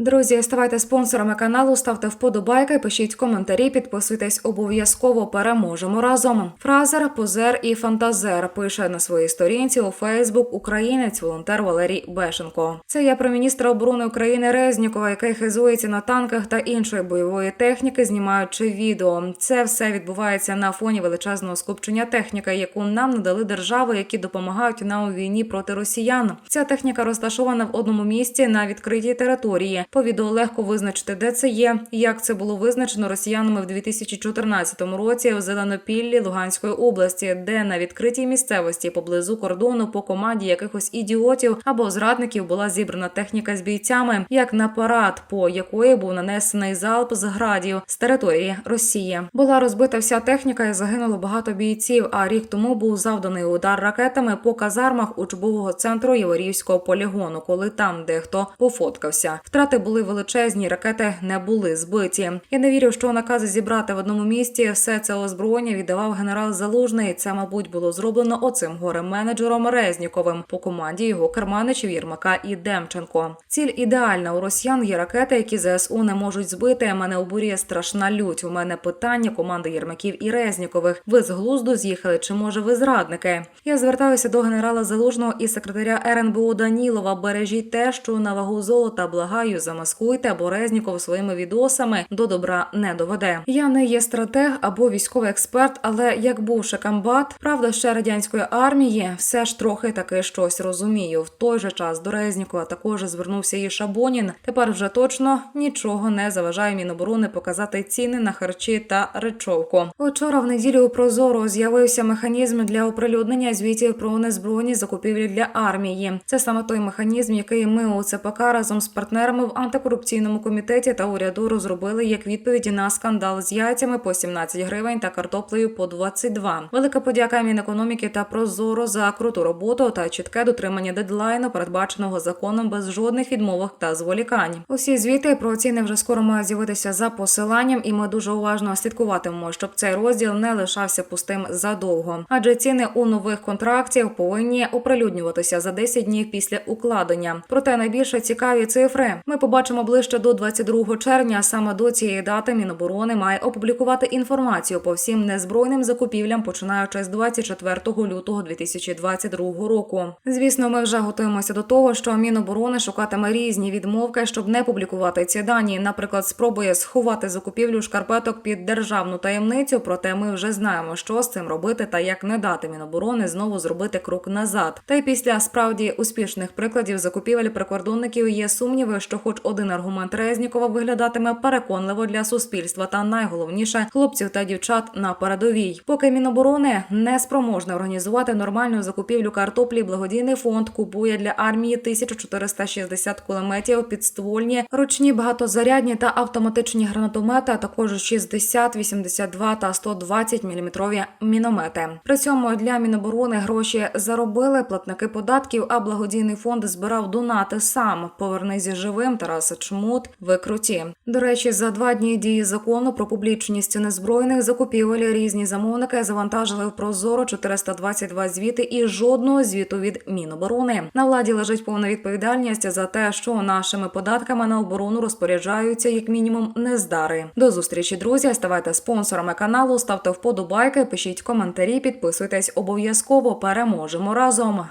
Друзі, ставайте спонсорами каналу, ставте вподобайки, пишіть коментарі, підписуйтесь обов'язково. Переможемо разом. Фразер, позер і фантазер пише на своїй сторінці у Фейсбук українець, волонтер Валерій Бешенко. Це я про міністра оборони України Резнікова, який хизується на танках та іншої бойової техніки, знімаючи відео. Це все відбувається на фоні величезного скупчення техніки, яку нам надали держави, які допомагають нам у війні проти росіян. Ця техніка розташована в одному місці на відкритій території. По відео легко визначити, де це є, як це було визначено росіянами в 2014 році в Зеленопіллі Луганської області, де на відкритій місцевості поблизу кордону по команді якихось ідіотів або зрадників була зібрана техніка з бійцями, як на парад, по якої був нанесений залп з градів з території Росії. Була розбита вся техніка і загинуло багато бійців. А рік тому був завданий удар ракетами по казармах учбового центру Яворівського полігону, коли там дехто пофоткався. Втрати були величезні, ракети не були збиті. Я не вірю, що накази зібрати в одному місті все це озброєння віддавав генерал Залужний. Це, мабуть, було зроблено оцим горем менеджером Резніковим по команді його керманичів Єрмака і Демченко. Ціль ідеальна у росіян є ракети, які ЗСУ не можуть збити. Мене обурює страшна лють. У мене питання команди Єрмаків і Резнікових. Ви з глузду з'їхали, чи може ви зрадники? Я звертаюся до генерала Залужного і секретаря РНБО Данілова. Бережіть те, що на вагу золота благаю, замаскуйте, бо Резніков своїми відосами до добра не доведе. Я не є стратег або військовий експерт, але як бувши комбат, правда, ще радянської армії, все ж трохи таки щось розумію. В той же час до Резнікова також звернувся і Шабонін. Тепер вже точно нічого не заважає Міноборони показати ціни на харчі та речовку. Учора в неділю у Прозоро з'явився механізм для оприлюднення звітів про незбройні закупівлі для армії. Це саме той механізм, який ми у ЦПК разом з партнерами в антикорупційному комітеті та уряду розробили як відповіді на скандал з яйцями по 17 гривень та картоплею по 22. Велика подяка Мінекономіки та Прозоро за круту роботу та чітке дотримання дедлайну, передбаченого законом без жодних відмовок та зволікань. Усі звіти про ціни вже скоро мають з'явитися за посиланням, і ми дуже уважно слідкуватимемо, щоб цей розділ не лишався пустим задовго. Адже ціни у нових контрактів повинні оприлюднюватися за 10 днів після укладення. Проте найбільше цікаві цифри ми побачимо ближче до 22 червня. Саме до цієї дати Міноборони має опублікувати інформацію по всім незбройним закупівлям, починаючи з 24 лютого 2022 року. Звісно, ми вже готуємося до того, що Міноборони шукатиме різні відмовки, щоб не публікувати ці дані. Наприклад, спробує сховати закупівлю шкарпеток під державну таємницю. Проте ми вже знаємо, що з цим робити та як не дати Міноборони знову зробити крок назад. Та й після справді успішних прикладів закупівель прикордонників є сумніви, що, хоч один аргумент Резнікова виглядатиме переконливо для суспільства, та найголовніше хлопців та дівчат на передовій. Поки Міноборони не спроможне організувати нормальну закупівлю картоплі, благодійний фонд купує для армії 1460 кулеметів, підствольні, ручні багатозарядні та автоматичні гранатомети, а також 60, 82 та 120 мм міномети. При цьому для Міноборони гроші заробили платники податків, а благодійний фонд збирав донати сам. Повернись живим Тарас Чмут в круті. До речі, за два дні дії закону про публічність незбройних закупівель різні замовники завантажили в прозоро 422 звіти і жодного звіту від Міноборони. На владі лежить повна відповідальність за те, що нашими податками на оборону розпоряджаються як мінімум нездари. До зустрічі, друзі. Ставайте спонсорами каналу, ставте вподобайки, пишіть коментарі, підписуйтесь обов'язково. Переможемо разом.